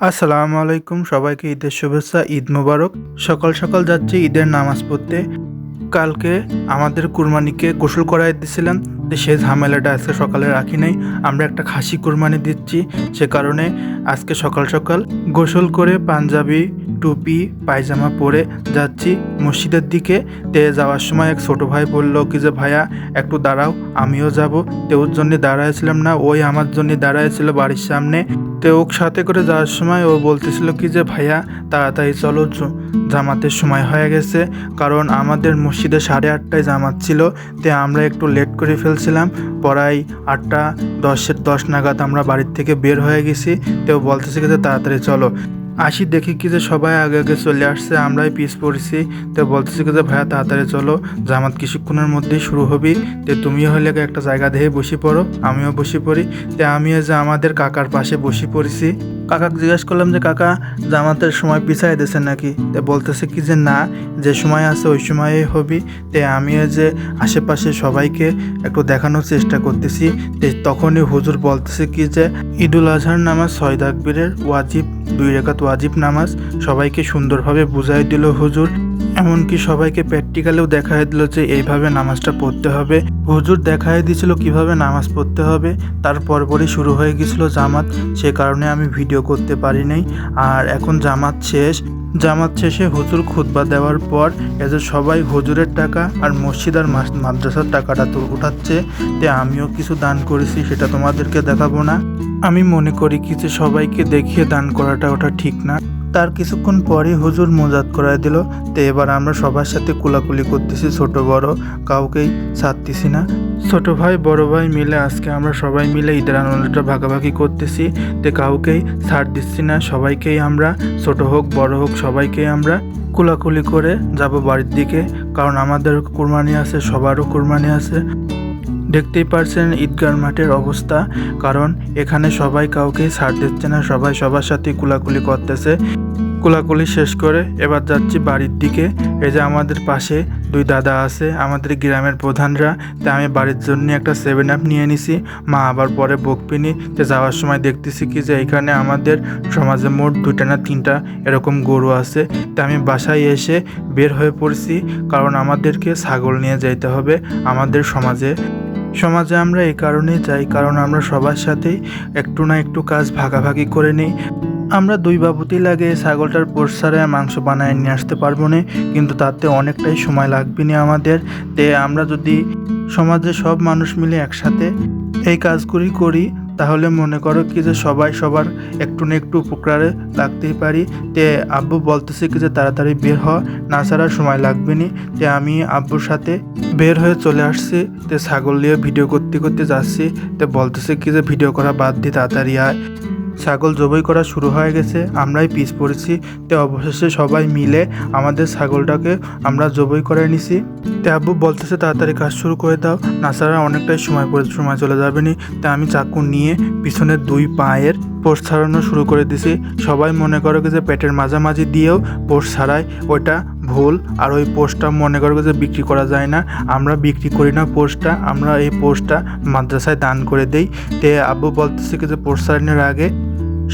আসসালামু আলাইকুম, সবাইকে ঈদের শুভেচ্ছা, ঈদ মোবারক। সকাল সকাল যাচ্ছে ঈদের নামাজ পড়তে। কালকে আমাদের কুরবানিকে গোসল করাই দিয়েছিলাম তো সেই ঝামেলাটা আজকে সকালে রাখি নাই। আমরা একটা খাসি কুরবানি দিচ্ছি, সে কারণে আজকে সকাল সকাল গোসল করে পাঞ্জাবি, টুপি, পায়জামা পরে যাচ্ছি মসজিদের দিকে। তে যাওয়ার সময় এক ছোট ভাই বলল, কি যে ভাইয়া, একটু দাঁড়াও, আমিও যাব। তো ওর জন্য দাঁড়াইছিলাম না, ওই আমার জন্য দাঁড়াইছিল বাড়ির সামনে। তো ওক সাথে করে যাওয়ার সময় ও বলতেছিল, কি যে ভাইয়া, তাড়াতাড়ি চলো জামাতের সময় হয়ে গেছে, কারণ আমাদের মসজিদে সাড়ে আটটায় জামাত ছিল। তে আমরা একটু লেট করে ফেলছিলাম পড়াই আটটা দশের দশ নাগাদ আমরা বাড়ির থেকে বের হয়ে গেছি তো বলতেছে যে তাড়াতাড়ি চলো। আসি দেখি কি যে সবাই আগে আগে চলে আসছে, আমরাই পিস পড়ছি তো বলতেছি যে ভাইয়া তাড়াতাড়ি চলো, জামাত কিছুক্ষণের মধ্যেই শুরু হবি, তো তুমিও হলে একটা জায়গা দেখে বসে পড়ো, আমিও বসে পড়ি, তো আমিও যে আমাদের কাকার পাশে বসে পড়েছি। কাকাকে জিজ্ঞেস করলাম যে, কাকা, জামাতের সময় পিছাই দিয়েছে নাকি? তে বলতেছে কি যে, না, যে সময় আছে ওই সময়ে হবি। তে আমি যে আশেপাশে সবাইকে একটু দেখানোর চেষ্টা করতেছি, তে তখনই হুজুর বলতেছে কি যে, ঈদুল আজহার নামাজ সয়দ তাকবীরের ওয়াজিব, দুই রেখাত ওয়াজিব নামাজ সবাইকে সুন্দরভাবে বুঝাই দিল হুজুর। এমনকি সবাইকে প্র্যাকটিক্যালেও দেখাই দিল যে এইভাবে নামাজটা পড়তে হবে। হুজুর দেখায় দিয়েছিল কীভাবে নামাজ পড়তে হবে। তার পরপরই শুরু হয়ে গেছিল জামাত। সে কারণে আমি ভিডিও করতে পারি নাই। আর এখন জামাত শেষ। জামাত শেষে হুজুর খুতবা দেওয়ার পর এদের সবাই হুজুরের টাকা আর মসজিদ আর মাদ্রাসার টাকাটা তো উঠাচ্ছে, তে আমিও কিছু দান করেছি, সেটা তোমাদেরকে দেখাবো না। আমি মনে করি কি যে সবাইকে দেখিয়ে দান করাটা ওটা ঠিক না। তার কিছুক্ষণ পরে হুজুর মোজাত করায় দিল। তো এবার আমরা সবার সাথে কুলাকুলি করতেছি, ছোট, বড়, কাউকেই ছাড়তেছি না। ছোট ভাই, বড় ভাই মিলে আজকে আমরা সবাই মিলে ঈদের আনন্দটা ভাগাভাগি করতেছি। তে কাউকেই ছাড় দিচ্ছি না, সবাইকেই আমরা, ছোট হোক, বড় হোক, সবাইকেই আমরা কুলাকুলি করে যাব বাড়ির দিকে। কারণ আমাদের কুরবানি আছে, সবারও কুরবানি আছে। দেখতেই পারছেন ঈদগাহ মাঠের অবস্থা, কারণ এখানে সবাই কাউকে ছাড় দিচ্ছে না, সবাই সবার সাথে কুলাকুলি করতেছে। কুলাকুলি শেষ করে এবার যাচ্ছি বাড়ির দিকে। এই যে আমাদের পাশে দুই দাদা আছে, আমাদের গ্রামের প্রধানরা। তাই আমি বাড়ির জন্য একটা সেভেন আপ নিয়ে নিছি। মা আবার পরে বকপিনি তো যাওয়ার সময় দেখতেছি কি যে এখানে আমাদের সমাজে মোট দুইটা না তিনটা এরকম গরু আছে। তা আমি বাসায় এসে বের হয়ে পড়ছি, কারণ আমাদেরকে ছাগল নিয়ে যাইতে হবে আমাদের সমাজে। সমাজে আমরা এ কারণে যাই, কারণ আমরা সবার সাথে একটু না একটু কাজ ভাগাভাগি করে নিই। আমরা দুই বাবুতি লাগে ছাগলটার পোষারে মাংস বানায় নিয়ে আসতে পারব না, কিন্তু তাতে অনেকটাই সময় লাগবে না আমাদের। তে আমরা যদি সমাজে সব মানুষ মিলে একসাথে এই কাজগুলি করি তাহলে মনে করো কি যে সবাই সবার একটু না একটু উপকারে লাগতেই পারি। তে আব্বু বলতেছে কি যে তাড়াতাড়ি বের হওয়া না ছাড়া সময় লাগবে নি। তে আমি আব্বুর সাথে বের হয়ে চলে আসছি। তে ছাগল নিয়ে ভিডিও করতে করতে যাচ্ছি। তে বলতেছে কি যে ভিডিও করা বাদ দিয়ে তাড়াতাড়ি আয়। ছাগল জবাই করা শুরু হয়ে গেছে। আমরাই পিস পড়েছি তে অবশেষে সবাই মিলে আমাদের ছাগলটাকে আমরা জবাই করে নিছি। তে আব্বু বলতেছে, তাড়াতাড়ি কাজ শুরু করে দাও। না ছাড়া অনেকটাই সময় পরে, সময় চলে যাবে নি। তা আমি চাকু নিয়ে পিছনের দুই পায়ের পোষ ছাড়ানো শুরু করে দিছি। সবাই মনে করো যে পেটের মাঝামাঝি দিয়েও পোষ ছাড়ায়। ওইটা ভুল। আর ওই পোস্টটা মনে করো যে বিক্রি করা যায় না। আমরা বিক্রি করি না পোস্টটা আমরা এই পোস্টটা মাদ্রাসায় দান করে দেই। তে আব্বু বলতেছে যে পোস্ট ছাড়ানোর আগে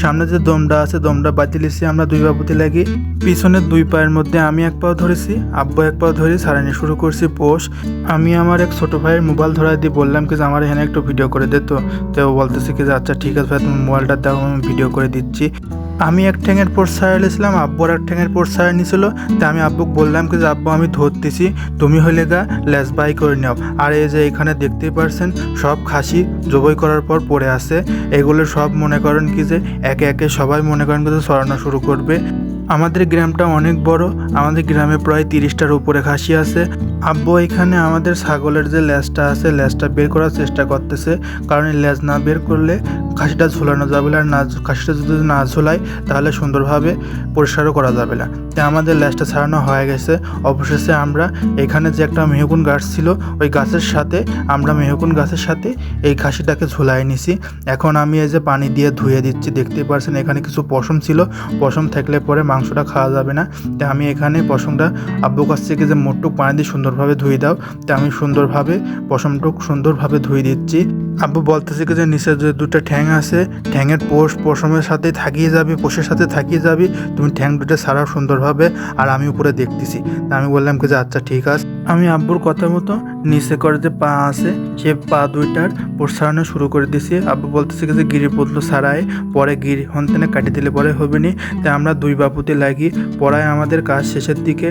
সামনে যে দমটা আছে, দমটা বাতিলেছি আমরা দুই বাবুতে লাগি পিছনের দুই পায়ের মধ্যে আমি এক পাও ধরেছি, আব্বু এক পাও ধরে সারানি শুরু করছি পোষ। আমি আমার এক ছোট ভাইয়ের মোবাইল ধরাই দিয়ে বললাম কি যে আমার এখানে একটু ভিডিও করে দিত তো। বলতেছে কি যে আচ্ছা ঠিক আছে ভাই, তুমি মোবাইলটা দাও, আমি ভিডিও করে দিচ্ছি। আমি এক ঠ্যাঙের পর সায় আব্বু আব্বুর এক ঠ্যাঙের পর সায় নিছিল। তা আমি আব্বুকে বললাম কি যে, আব্বু, আমি ধরতেছি, তুমি হইলে গা, লেস বাই করে নাও। আর এই যে এখানে দেখতেই পারছেন, সব খাসি জবই করার পর পড়ে আছে। এগুলো সব মনে করেন কি যে, একে একে সবাই মনে করেন কি যে সরানো শুরু করবে। আমাদের গ্রামটা অনেক বড়, আমাদের গ্রামে প্রায় তিরিশটার উপরে খাসি আছে। আব্বু এখানে আমাদের ছাগলের যে লেজটা আছে লেজটা বের করার চেষ্টা করতেছে। কারণ এই লেজ না বের করলে খাসিটা ঝোলানো যাবে না, আর না খাসিটা যদি না ঝোলায়, তাহলে সুন্দরভাবে পরিষ্কারও করা যাবে না। তাই আমাদের লেজটা ছাড়ানো হয়ে গেছে। অবশেষে আমরা এখানে যে একটা মেহগুন গাছ ছিল, ওই গাছের সাথে আমরা মেহগুন গাছের সাথে এই খাসিটাকে ঝুলাই নিছি। এখন আমি এই যে পানি দিয়ে ধুয়ে দিচ্ছি, দেখতেই পারছেন এখানে কিছু পশম ছিল। পশম থাকলে পরে মাংসটা খাওয়া যাবে না। তো আমি এখানে পশমটা আব্বু কাছ থেকে যে মোটটুক পানি দিয়ে সুন্দরভাবে ধুয়ে দাও, তো আমি সুন্দরভাবে পশমটুক সুন্দরভাবে ধুয়ে দিচ্ছি। আব্বু বলতেছে যে নিচে যে দুটো ঠ্যাং আছে, ঠ্যাঙের পোষ পশমের সাথে থাকিয়ে যাবে, পোষের সাথে থাকিয়ে যাবি, তুমি ঠ্যাং দুটো সারাও সুন্দরভাবে, আর আমি উপরে দেখতেছি। তা আমি বললাম কি যে আচ্ছা ঠিক আছে। আমি আব্বুর কথা মতো নিচে করে যে পা আছে, সে পা দুইটার প্রসারণা শুরু করে দিছি। আব্বু বলতেছে যে, গিরি পতলো সারায় পরে গিরি হন্তেনে কাটি দিলে পরে হবে নি। তাই আমরা দুই বাপুতে লাগি, পড়ায় আমাদের কাজ শেষের দিকে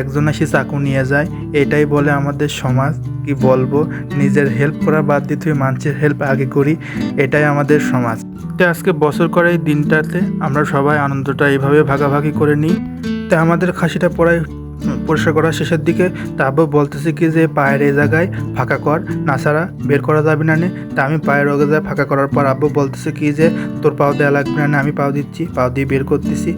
একজন আসি চাকু নিয়ে যায়। এটাই বলে আমাদের সমাজ, কি বলব? নিজের হেল্প করা বাদ দিয়ে তুই মানুষের হেল্প আগে করি, এটাই আমাদের সমাজ। তো আজকে বছর করে এই দিনটাতে আমরা সবাই আনন্দটা এইভাবে ভাগাভাগি করে নিই। তো আমাদের খাসিটা পড়ায় পরিষ্কার করা শেষের দিকে তারপর বলতেছি কি যে, পায়ের এই জায়গায় ফাঁকা কর, না ছাড়া বের করা যাবে না নে। তা আমি পায়ের ওগে যায় ফাঁকা করার পর আব্বু বলতেছে কি যে, তোর পাও দেওয়া লাগবে না, আমি পাও দিচ্ছি, পাও দিয়ে বের করতেছি।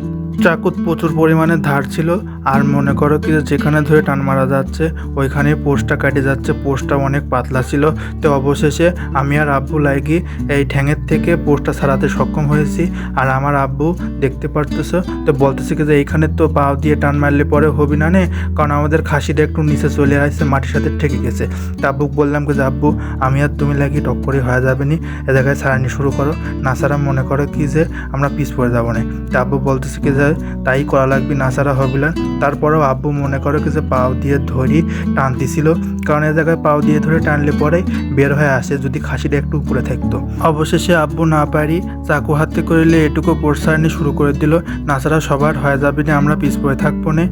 চাকুত প্রচুর পরিমাণে ধার ছিল আর মনে করো কি, যেখানে ধরে টান মারা যাচ্ছে ওইখানে পোস্টটা কেটে যাচ্ছে, পোস্টটা অনেক পাতলা ছিল। তো অবশেষে আমি আর আব্বু লাগি, এই ঠ্যাঙের থেকে পোস্টটা ছাড়াতে সক্ষম হয়েছি। আর আমার আব্বু দেখতে পারতেছো, তো বলতেছে কি যে, এইখানে তো পা দিয়ে টান মারলে পরে হবি না নে, কারণ আমাদের খাসিটা একটু নিচে চলে আসছে, মাটির সাথে ঠেকে গেছে। তা আব্বু বললাম কি যে, আব্বু, আমি আর তুমি লাগি টক্করে হয়ে যাবে নি, এ জায়গায় ছাড়ানি শুরু করো। না ছাড়া মনে করো কি যে, আমরা পিছ পড়ে যাব না। তা আব্বু বলতেছে কি যে, তাই করা লাগবে, না ছাড়া হবে না। তারপরেও আব্বু মনে করো কি যে পাও দিয়ে ধরি টানতেছিল। কারণ এ জায়গায় পাও দিয়ে ধরে টানলে পরে বের হয়ে আসে যদি খাসিটা একটু উপরে থাকতো। অবশেষে আব্বু না পারি চাকু হাতে করিলে এটুকু প্রসারণী শুরু করে দিল। নাচারা সবার হয়ে যাবে না, আমরা পিছ পড়ে থাকব না।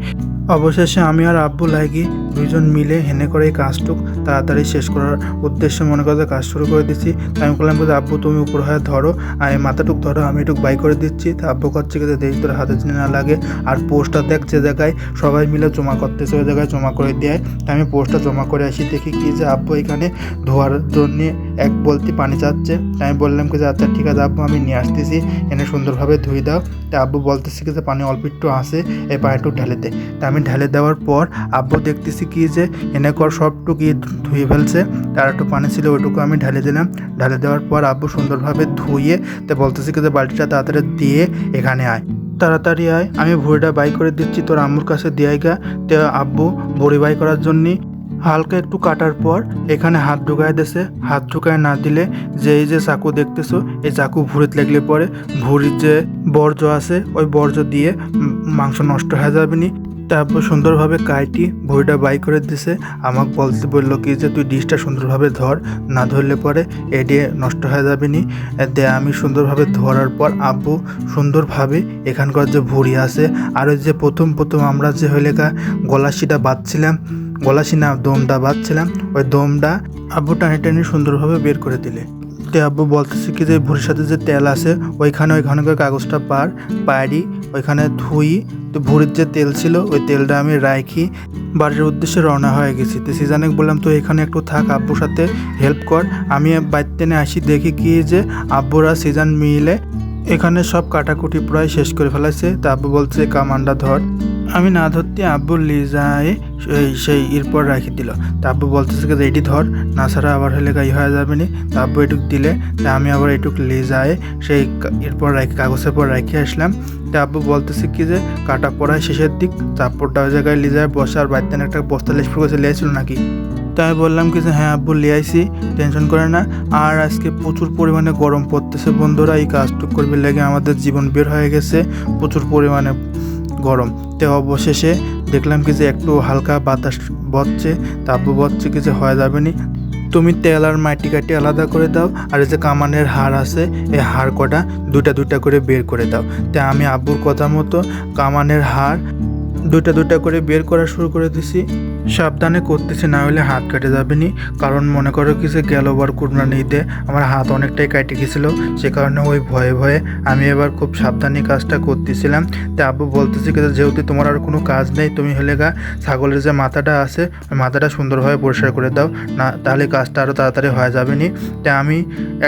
অবশেষে আমি আর আব্বু লাগি দুইজন মিলে হেনে করে এই কাজটুক তাড়াতাড়ি শেষ করার উদ্দেশ্যে মনে করতে কাজ শুরু করে দিচ্ছি তাই আমি বললাম যে আব্বু তুমি উপর হয়ে ধরো, আর এই মাথাটুক ধরো, আমি এটুক বাই করে দিচ্ছি। তা আব্বু করছে কিন্তু দেখি তোর হাতে চিনে না লাগে। আর পোস্টটা দেখ যে জায়গায় সবাই মিলে জমা করতেছে, ওই জায়গায় জমা করে দেয়। তাই আমি পোস্টটা জমা করে আসি, দেখি কি যে আব্বু এখানে ধোয়ার জন্য এক বলতি পানি চাচ্ছে। তাই আমি বললাম কি যে আচ্ছা ঠিক আছে আব্বু, আমি নিয়ে আসতেছি, এনে সুন্দরভাবে ধুই দাও। তা আব্বু বলতেছি কি যে, পানি অল্প একটু আসে এই পানিটুক ঢেলে দে। তা আমি ঢেলে দেওয়ার পর আব্বু দেখতেছি কি যে এনে কর সবটুকু ধুয়ে ফেলছে, তার একটু পানি ছিল, ওইটুকু আমি ঢেলে দিলাম। ঢেলে দেওয়ার পর আব্বু সুন্দরভাবে ধুয়ে তো বলতেছি কি যে বালতিটা তাড়াতাড়ি দিয়ে এখানে আয়। তাড়াতাড়ি আয়, আমি ভুড়িটা বাই করে দিচ্ছি, তোর আম্মুর কাছে দিয়াই গা। তো আব্বু ভুড়ি বাই করার জন্যই হালকা একটু কাটার পর এখানে হাত ঢুকায় দেছে। হাত ঢুকায় না দিলে যে এই যে চাকু দেখতেছো, এই চাকু ভুড়িতে লাগলে পরে ভুড়ির যে বর্জ্য আছে, ওই বর্জ্য দিয়ে মাংস নষ্ট হয়ে যাবে নি। তারপর সুন্দরভাবে কাইটি ভুঁড়িটা বাই করে দিছে। আমাকে বলতে বলল কি যে, তুই ডিশটা সুন্দরভাবে ধর, না ধরলে পরে এডিয়ে নষ্ট হয়ে যাবে নি। দে, আমি সুন্দরভাবে ধরার পর আব্বু সুন্দরভাবে এখানকার যে ভুঁড়ি আছে, আর যে প্রথম প্রথম আমরা যে হইলেকা গলাশিটা বাঁধছিলাম, গলাশি না দমটা বাঁধছিলাম, ওই দমটা আব্বু টানি টানি সুন্দরভাবে বের করে দিলে। তে আব্বু বলতেছে কি যে ভুঁড়ির সাথে যে তেল আছে, ওইখানে ওইখানকার কাগজটা পার পারি ওইখানে ধুই, তো ভুঁড়ির যে তেল ছিল, ওই তেলটা আমি রাখি বাড়ির উদ্দেশ্যে রওনা হয়ে গেছি। তো সিজানে বললাম তো এখানে একটু থাক, আব্বুর সাথে হেল্প কর। আমি বাড়িতে নিয়ে আসি, দেখি কি যে আব্বুরা সিজান মিলে এখানে সব কাটাকুটি প্রায় শেষ করে ফেলাছে তা আব্বু বলছে কামান্ডা ধর। আমি না ধরতে আব্বু লিজায় সেই এরপর রাখি দিল। তা আব্বু বলতেছে যে, এটি ধর, না ছাড়া আবার হলে গাই হয়ে যাবে নি। তা আব্বু এটুক দিলে, তা আমি আবার এটুক লিজায় সেই এরপর রাখি, কাগজের পর রেখে আসলাম। তা আব্বু বলতেছে কি যে, কাটা পড়ায় শেষের দিক চাপড়টা ওই জায়গায় লিজায় বসার বাড়িতে একটা বস্তা লেস ফুল গেছে লিয়েছিল নাকি? তাই বললাম কি যে হ্যাঁ আব্বু লিয়ে আইসি টেনশন করে না। আর আজকে প্রচুর পরিমাণে গরম পড়তেছে বন্ধুরা, এই কাজটুক করবে লেগে আমাদের জীবন বের হয়ে গেছে, প্রচুর পরিমাণে গরম। তো অবশেষে দেখলাম কি যে একটু হালকা বাতাস বচ্ছে তা আব্বু বচ্ছে, কি যে হয়ে যাবে নি। তুমি তেল আর মাটি কাটি আলাদা করে দাও, আর যে কামানের হাড় আছে, এই হাড় কটা দুটা দুটা করে বের করে দাও। তা আমি আব্বুর কথা মতো কামানের হাড় দুটা দুটা করে বের করা শুরু করে দিছি। সাবধানে করতেছি, না হলে হাত কেটে যাবে নি কারণ মনে করো কি যে গেল বার কুরবানি ঈদে আমার হাত অনেকটাই কেটে গেছিল, সে কারণে ওই ভয়ে ভয়ে আমি এবার খুব সাবধানে কাজটা করতেছিলাম। তা আব্বু বলতেছি কি যেহেতু তোমার আর কোনো কাজ নেই, তুমি হলে গা ছাগলের যে মাথাটা আছে, ওই মাথাটা সুন্দরভাবে পরিষ্কার করে দাও, না তাহলে কাজটা আরও তাড়াতাড়ি হয়ে যাবে নি তা আমি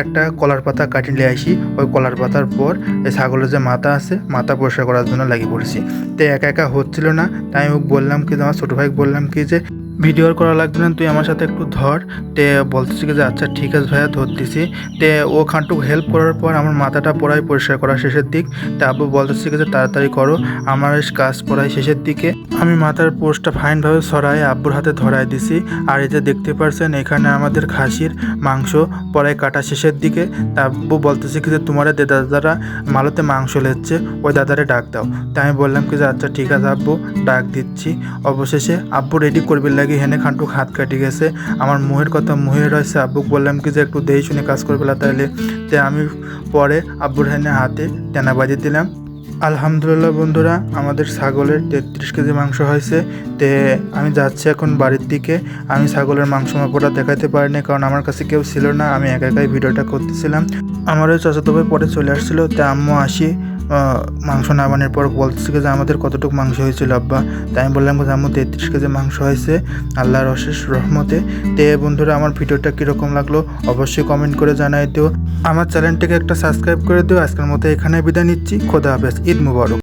একটা কলার পাতা কাটি নিয়ে আসি, ওই কলার পাতার পর এই ছাগলের যে মাথা আছে, মাথা পরিষ্কার করার জন্য লাগিয়ে পড়েছি। তো একা একা হচ্ছিল না, তাই আমি বললাম কি আমার ছোটো ভাই বললাম কি যে ভিডিও করা লাগবে না, তুই আমার সাথে একটু ধর। তে বলতেছি যে আচ্ছা ঠিক আছে ভাইয়া, ধরতেছি। তে ও খানটুক হেল্প করার পর আমার মাথাটা পড়াই পরিষ্কার করা শেষের দিক। তে আব্বু বলতেছি যে, তাড়াতাড়ি করো, আমার কাজ পড়াই শেষের দিকে। আমি মাথার পোস্টটা ফাইনভাবে সরাই, আব্বুর হাতে ধরাই দিছি। আর এই যে দেখতে পারছেন, এখানে আমাদের খাসির মাংস পড়াই কাটা শেষের দিকে। তা আব্বু বলতেছে যে, তোমার দাদারা মালতে মাংস লেচ্ছে, ওই দাদারে ডাক দাও। তাই আমি বললাম কি যে আচ্ছা ঠিক আছে আব্বু, ডাক দিচ্ছি। অবশেষে আব্বু রেডি করবে লাগে হেনে খানটুক হাত কাটি গেছে। আমার মুহের কথা মুহে রয়েছে, আব্বুক বললাম কি যে একটু দেই শুনে কাজ করবে তাইলে। তে আমি পরে আব্বুর হেনে হাতে টেনা বাজিয়ে দিলাম। আলহামদুলিল্লাহ বন্ধুরা, আমাদের ছাগলের তেত্রিশ কেজি মাংস হয়েছে। তে আমি যাচ্ছি এখন বাড়ির দিকে। আমি ছাগলের মাংস মাপটা দেখাতে পারিনি, কারণ আমার কাছে কেউ ছিল না। আমি একা একাই ভিডিওটা করতেছিলাম। আমার ওই চাচাতো ভাই পরে চলে আসছিল। তে আম্মু আসি মাংস নামানোর পর বলতেছে যে আমাদের কতটুকু মাংস হয়েছিল, আব্বা। তাই আমি বললাম যে আমার তেত্রিশ কেজি মাংস হয়েছে। আল্লাহর অশেষ রহমতে। তে বন্ধুরা, আমার ভিডিওটা কীরকম লাগল অবশ্যই কমেন্ট করে জানাই দিও। আমার চ্যানেলটাকে একটা সাবস্ক্রাইব করে দিও। আজকের মতো এখানে বিদায় নিচ্ছি। খোদা হাফেজ। ঈদ মুবারক।